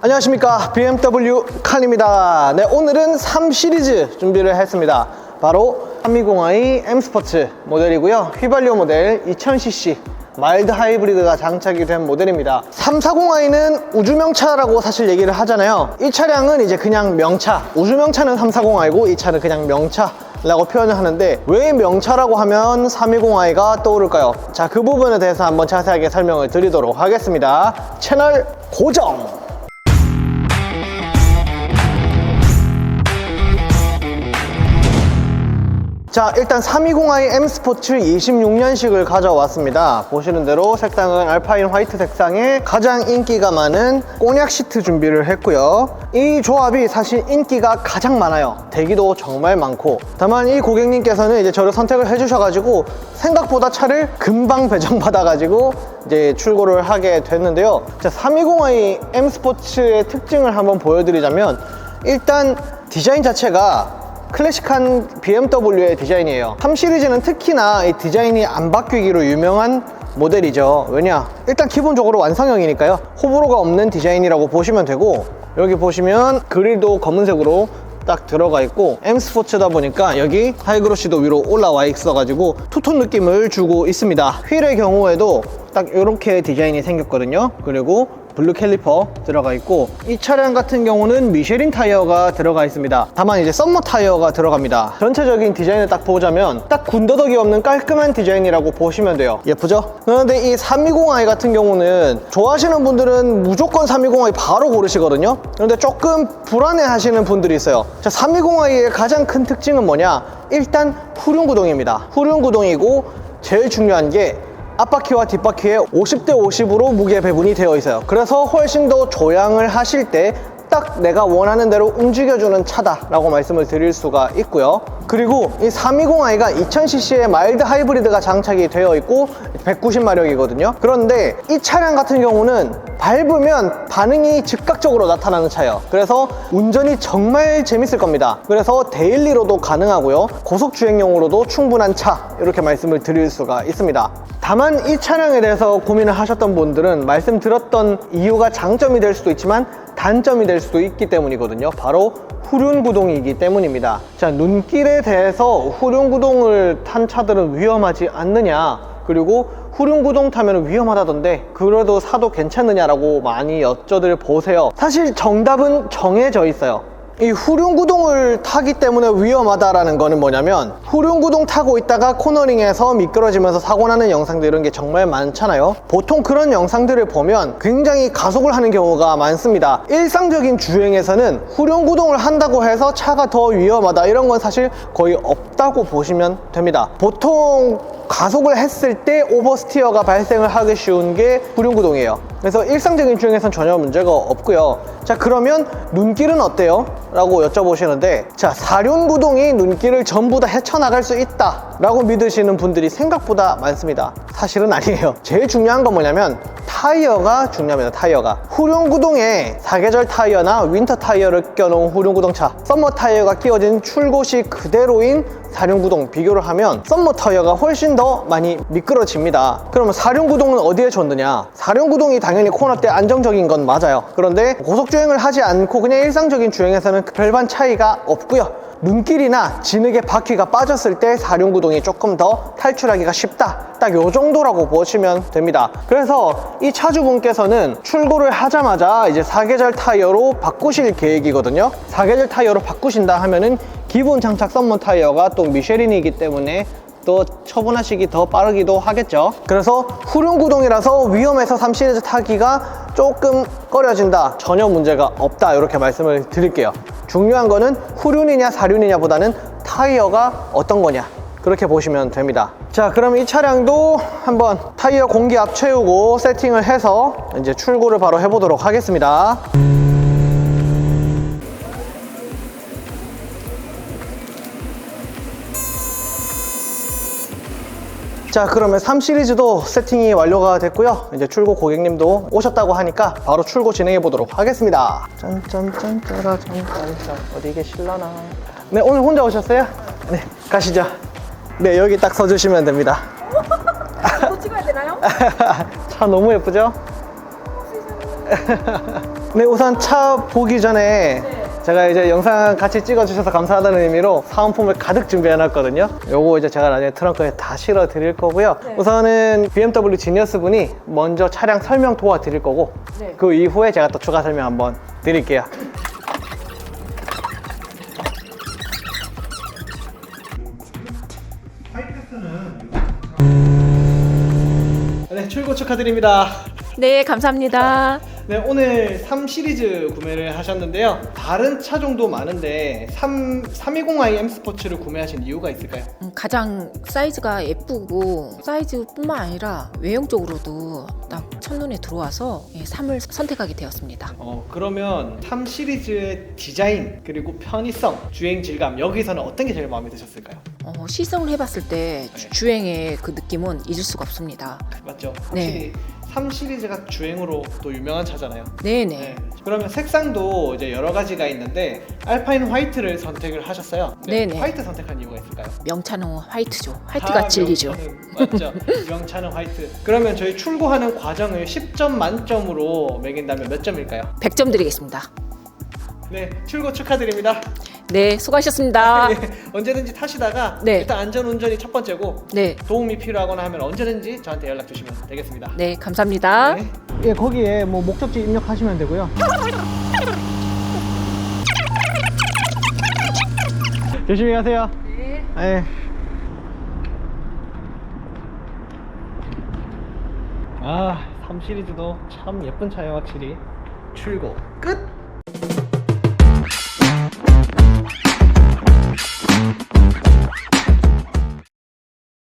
안녕하십니까. BMW 칸입니다. 네 오늘은 3 시리즈 준비를 했습니다. 바로 320i M 스포츠 모델이고요. 휘발유 모델 2000cc 마일드 하이브리드가 장착이 된 모델입니다. 340i는 우주명차라고 사실 얘기를 하잖아요. 이 차량은 이제 그냥 명차. 우주명차는 340i고 이 차는 그냥 명차 라고 표현을 하는데 왜 명차라고 하면 320i가 떠오를까요? 자 그 부분에 대해서 한번 자세하게 설명을 드리도록 하겠습니다. 채널 고정! 자 일단 320i M 스포츠 26년식을 가져왔습니다. 보시는 대로 색상은 알파인 화이트 색상에 가장 인기가 많은 꼬냑 시트 준비를 했고요. 이 조합이 사실 인기가 가장 많아요. 대기도 정말 많고. 다만 이 고객님께서는 이제 저를 선택을 해주셔가지고 생각보다 차를 금방 배정받아가지고 이제 출고를 하게 됐는데요. 자 320i M 스포츠의 특징을 한번 보여드리자면 일단 디자인 자체가 클래식한 BMW의 디자인이에요. 3 시리즈는 특히나 이 디자인이 안 바뀌기로 유명한 모델이죠. 왜냐? 일단 기본적으로 완성형이니까요. 호불호가 없는 디자인이라고 보시면 되고 여기 보시면 그릴도 검은색으로 딱 들어가 있고 M 스포츠다 보니까 여기 하이그로시도 위로 올라와 있어 가지고 투톤 느낌을 주고 있습니다. 휠의 경우에도 딱 이렇게 디자인이 생겼거든요. 그리고 블루 캘리퍼 들어가 있고 이 차량 같은 경우는 미쉐린 타이어가 들어가 있습니다. 다만 이제 썸머 타이어가 들어갑니다. 전체적인 디자인을 딱 보자면 딱 군더더기 없는 깔끔한 디자인이라고 보시면 돼요. 예쁘죠? 그런데 이 320i 같은 경우는 좋아하시는 분들은 무조건 320i 바로 고르시거든요. 그런데 조금 불안해 하시는 분들이 있어요. 자 320i의 가장 큰 특징은 뭐냐? 일단 후륜구동입니다. 후륜구동이고 제일 중요한 게 앞바퀴와 뒷바퀴에 50대 50으로 무게 배분이 되어 있어요. 그래서 훨씬 더 조향을 하실 때 딱 내가 원하는 대로 움직여주는 차다 라고 말씀을 드릴 수가 있고요 그리고 이 320i가 2000cc의 마일드 하이브리드가 장착이 되어 있고 190마력이거든요. 그런데 이 차량 같은 경우는 밟으면 반응이 즉각적으로 나타나는 차예요. 그래서 운전이 정말 재밌을 겁니다. 그래서 데일리로도 가능하고요. 고속 주행용으로도 충분한 차 이렇게 말씀을 드릴 수가 있습니다. 다만 이 차량에 대해서 고민을 하셨던 분들은 말씀드렸던 이유가 장점이 될 수도 있지만 단점이 될 수도 있기 때문이거든요. 바로 후륜 구동이기 때문입니다. 자 눈길에 대해서 후륜 구동을 탄 차들은 위험하지 않느냐. 그리고 후륜 구동 타면 위험하다던데 그래도 사도 괜찮느냐라고 많이 여쭤들 보세요. 사실 정답은 정해져 있어요 이 후륜구동을 타기 때문에 위험하다라는 거는 뭐냐면 후륜구동 타고 있다가 코너링에서 미끄러지면서 사고 나는 영상들 이런 게 정말 많잖아요. 보통 그런 영상들을 보면 굉장히 가속을 하는 경우가 많습니다. 일상적인 주행에서는 후륜구동을 한다고 해서 차가 더 위험하다 이런 건 사실 거의 없다고 보시면 됩니다. 보통 가속을 했을 때 오버스티어가 발생을 하기 쉬운 게 후륜구동이에요. 그래서 일상적인 주행에선 전혀 문제가 없고요. 자 그러면 눈길은 어때요? 라고 여쭤보시는데 자 사륜구동이 눈길을 전부 다 헤쳐나갈 수 있다 라고 믿으시는 분들이 생각보다 많습니다. 사실은 아니에요. 제일 중요한 건 뭐냐면 타이어가 중요합니다 타이어가. 후륜구동에 사계절 타이어나 윈터 타이어를 껴놓은 후륜구동차. 썸머 타이어가 끼워진 출고시 그대로인 사륜구동 비교를 하면 썸머 타이어가 훨씬 더 많이 미끄러집니다. 그러면 사륜구동은 어디에 좋느냐? 사륜구동이 당연히 코너 때 안정적인 건 맞아요. 그런데 고속주행을 하지 않고 그냥 일상적인 주행에서는 별반 차이가 없고요 눈길이나 진흙에 바퀴가 빠졌을 때 사륜구동이 조금 더 탈출하기가 쉽다. 딱 요 정도라고 보시면 됩니다. 그래서 이 차주분께서는 출고를 하자마자 이제 사계절 타이어로 바꾸실 계획이거든요. 사계절 타이어로 바꾸신다 하면은 기본 장착 썸머 타이어가 또 미쉐린이기 때문에 또 처분하시기 더 빠르기도 하겠죠. 그래서 후륜구동이라서 위험해서 3 시리즈 타기가 조금 꺼려진다. 전혀 문제가 없다. 이렇게 말씀을 드릴게요. 중요한 거는 후륜이냐 사륜이냐 보다는 타이어가 어떤 거냐. 그렇게 보시면 됩니다. 자 그럼 이 차량도 한번 타이어 공기압 채우고 세팅을 해서 이제 출고를 바로 해보도록 하겠습니다 자 그러면 3 시리즈도 세팅이 완료가 됐고요. 이제 출고 고객님도 오셨다고 하니까 바로 출고 진행해 보도록 하겠습니다. 짠짠짠 짜라 짠짠짠. 어디 계실라나? 네 오늘 혼자 오셨어요? 네 가시죠. 네 여기 딱 서주시면 됩니다. 또 찍어야 되나요? 차 너무 예쁘죠? 네, 우선 차 보기 전에 제가 이제 영상 같이 찍어주셔서 감사하다는 의미로 사은품을 가득 준비해놨거든요. 요거 이제 제가 나중에 트렁크에 다 실어 드릴 거고요. 우선은 BMW 지니어스 분이 먼저 차량 설명 도와드릴 거고 네. 그 이후에 제가 또 추가 설명 한번 드릴게요. 네, 출고 축하드립니다. 네, 감사합니다. 네, 오늘 3 시리즈 구매를 하셨는데요. 다른 차종도 많은데 3, 320i M 스포츠를 구매하신 이유가 있을까요? 음, 가장 사이즈가 예쁘고 사이즈뿐만 아니라 외형적으로도 딱 첫눈에 들어와서 3을 선택하게 되었습니다. 어, 그러면 3 시리즈의 디자인, 그리고 편의성, 주행 질감, 여기서는 어떤 게 제일 마음에 드셨을까요? 어, 시승을 해봤을 때 주- 주행의 그 느낌은 잊을 수가 없습니다. 맞죠? 확실히 3 시리즈가 주행으로 또 유명한 차잖아요. 네네. 네. 그러면 색상도 이제 여러 가지가 있는데 알파인 화이트를 선택을 하셨어요. 네네. 화이트 선택한 이유가 있을까요? 명차는 화이트죠. 화이트가 아, 진리죠. 명차는, 맞죠. 명차는 화이트. 그러면 저희 출고하는 과정을 10점 만점으로 매긴다면 몇 점일까요? 100점 드리겠습니다. 네, 출고 축하드립니다. 네, 수고하셨습니다. 네, 언제든지 타시다가 네. 일단 안전 운전이 첫 번째고 네, 도움이 필요하거나 하면 언제든지 저한테 연락 주시면 되겠습니다. 네, 감사합니다. 네. 예, 거기에 뭐 목적지 입력하시면 되고요. 조심히 가세요. 네. 아, 3 시리즈도 참 예쁜 차예요, 확실히. 출고 끝.